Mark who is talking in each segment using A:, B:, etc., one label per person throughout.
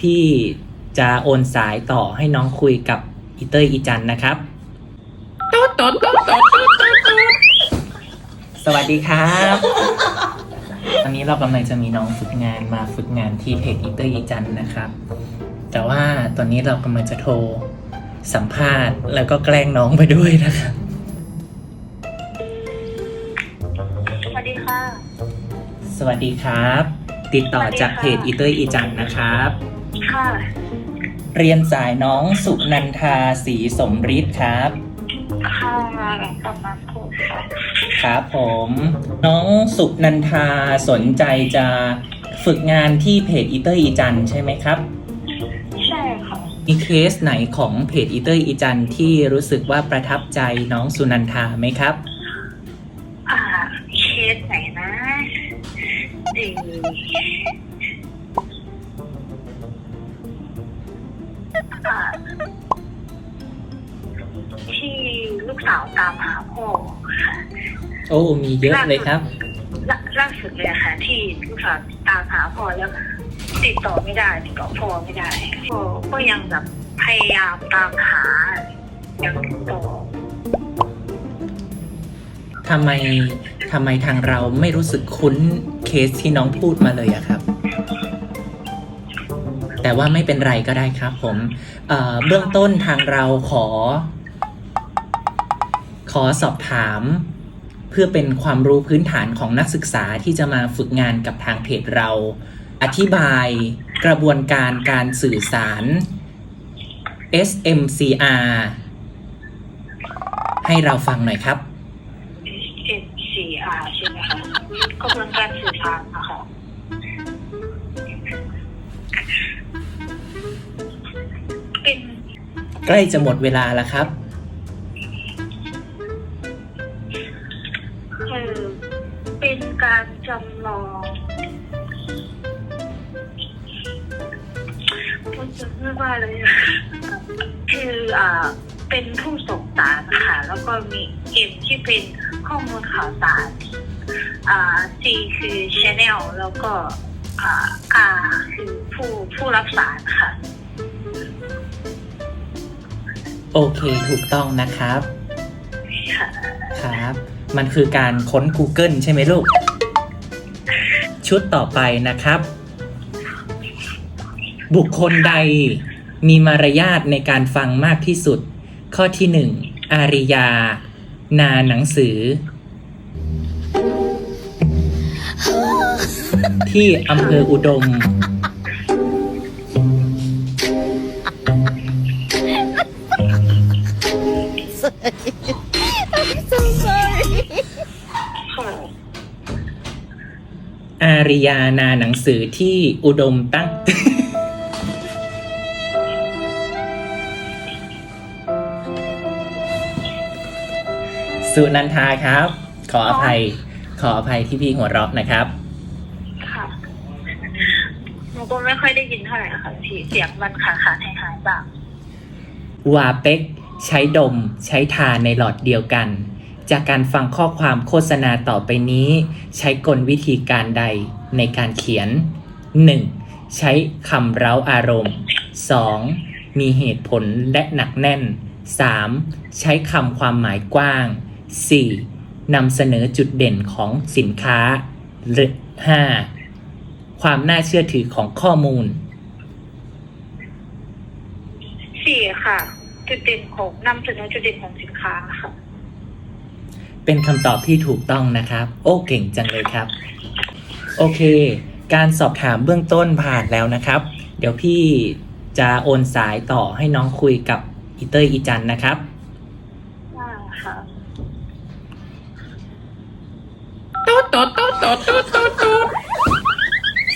A: พี่จะโอนสายต่อให้น้องคุยกับอีเตอร์อีจันนะครับสวัสดีครับ ตอนนี้เรากำลังจะมีน้องฝึกงานมาฝึกงานที่เพจอีเตอร์อีจันนะครับ แต่ว่าตอนนี้เรากำลังจะโทรสัมภาษณ์ แล้วก็แกล้งน้องไปด้วยนะครับ
B: สวัสดีค่ะ
A: สวัสดีครับ ติดต่อจากเพจอีเตอร์อีจันนะครับ
B: ค่ะ
A: เรียนสายน้องสุนันทาศรีสมฤทธิ์ครับ
B: ค่ะกำลังถูกค่ะ
A: ครับผม น้องสุนันทาสนใจจะฝึกงานที่เพจอีเตอร์อีจันใช่ไหมครับ
B: ใช่ค่ะ
A: มีเคสไหนของเพจอีเตอร์อีจันที่รู้สึกว่าประทับใจน้องสุนันทาไหมครับ
B: อ่าเคสไหนนะเอออ่าที่ลูกสาวตามหาพ่อค่ะ
A: โอ้ มีเยอะเลยครับ
B: ล่าล่าสุดเลยอะค่ะ ที่ลูกสาวตามหาพ่อแล้ว ติดต่อไม่ได้ ติดต่อพ่อไม่ได้พ่อก็ยังแบบพยายามตามหายังติดต่อ
A: ทำไมทำไมทางเราไม่รู้สึกคุ้นเคสที่น้องพูดมาเลยอะครับ แต่ว่าไม่เป็นไรก็ได้ครับผมเเบื้องต้นทางเราขอ ขอสอบถาม เพื่อเป็นความรู้พื้นฐานของนักศึกษาที่จะมาฝึกงานกับทางเพจเรา อธิบายกระบวนการการสื่อสาร SMCR ให้เราฟังหน่อยครับ
B: SMCR ใช่ไหมคะกระบวนการสื่อสารนะคะ
A: ใกล้จะหมดเวลาแล้วครับ
B: เออเป็นการจำลองพูดจะไม่ว่าเลยอะคืออ่า เป็นผู้ส่งสารนะคะแล้วก็มี M ที่เป็นข้อมูลข่าวสาร อ่า C คือ channel แล้วก็ อ่า R คือผู้ผู้รับสารค่ะ
A: โอเคถูกต้องนะครับ
B: ค่ะ
A: ครับ มันคือการค้น Google ใช่ไหมลูก ชุดต่อไปนะครับ บุคคลใดมีมารยาทในการฟังมากที่สุด ข้อที่หนึ่งอาริยา นาหนังสือ ที่อำเภออุดม ริยานาหนังสือที่อุดมตั้ง สุนันทาครับ ขออภัย ขออภัยที่พี่หัวเราะนะครับ
B: ค่ะหนูก็ไม่ค่อยได้ยินเท่าไหร่ค่ะพี่เสียงมันขาดขาดหายหายๆบ้าง
A: วาเป็กใช้ดมใช้ทาในหลอดเดียวกัน จากการฟังข้อความโฆษณาต่อไปนี้ ใช้กลวิธีการใดในการเขียน 1. ใช้คำเร้าอารมณ์ 2. มีเหตุผลและหนักแน่น 3. ใช้คำความหมายกว้าง 4. นำเสนอจุดเด่นของสินค้า หรือ 5. ความน่าเชื่อถือของข้อมูล
B: สี่ค่ะ จุดเด่นของนำเสนอจุดเด่นของสินค้าค่ะ
A: เป็นคำตอบที่ถูกต้องนะครับ โอ้เก่งจังเลยครับ โอเค การสอบถามเบื้องต้นผ่านแล้วนะครับ เดี๋ยวพี่จะโอนสายต่อให้น้องคุยกับอีเตอร์อีจันนะครับ
B: ว่าค่ะ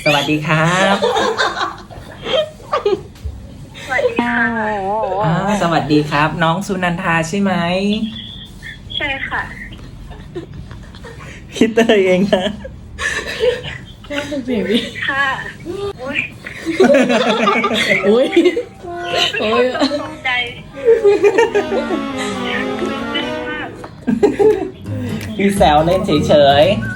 A: สวัสดีครับ
B: สวัสดีค่ะ
A: อ่าสวัสดีครับ น้องสุนันทาใช่ไหม
B: ใช่ค่ะ
A: พี่เตอร์เองนะ
C: baby.
B: ค่ะอุ้ย
C: Oi. Oi.
B: ตกใจตื่นเต้นมาก
A: พี่แซวเล่นเฉยๆ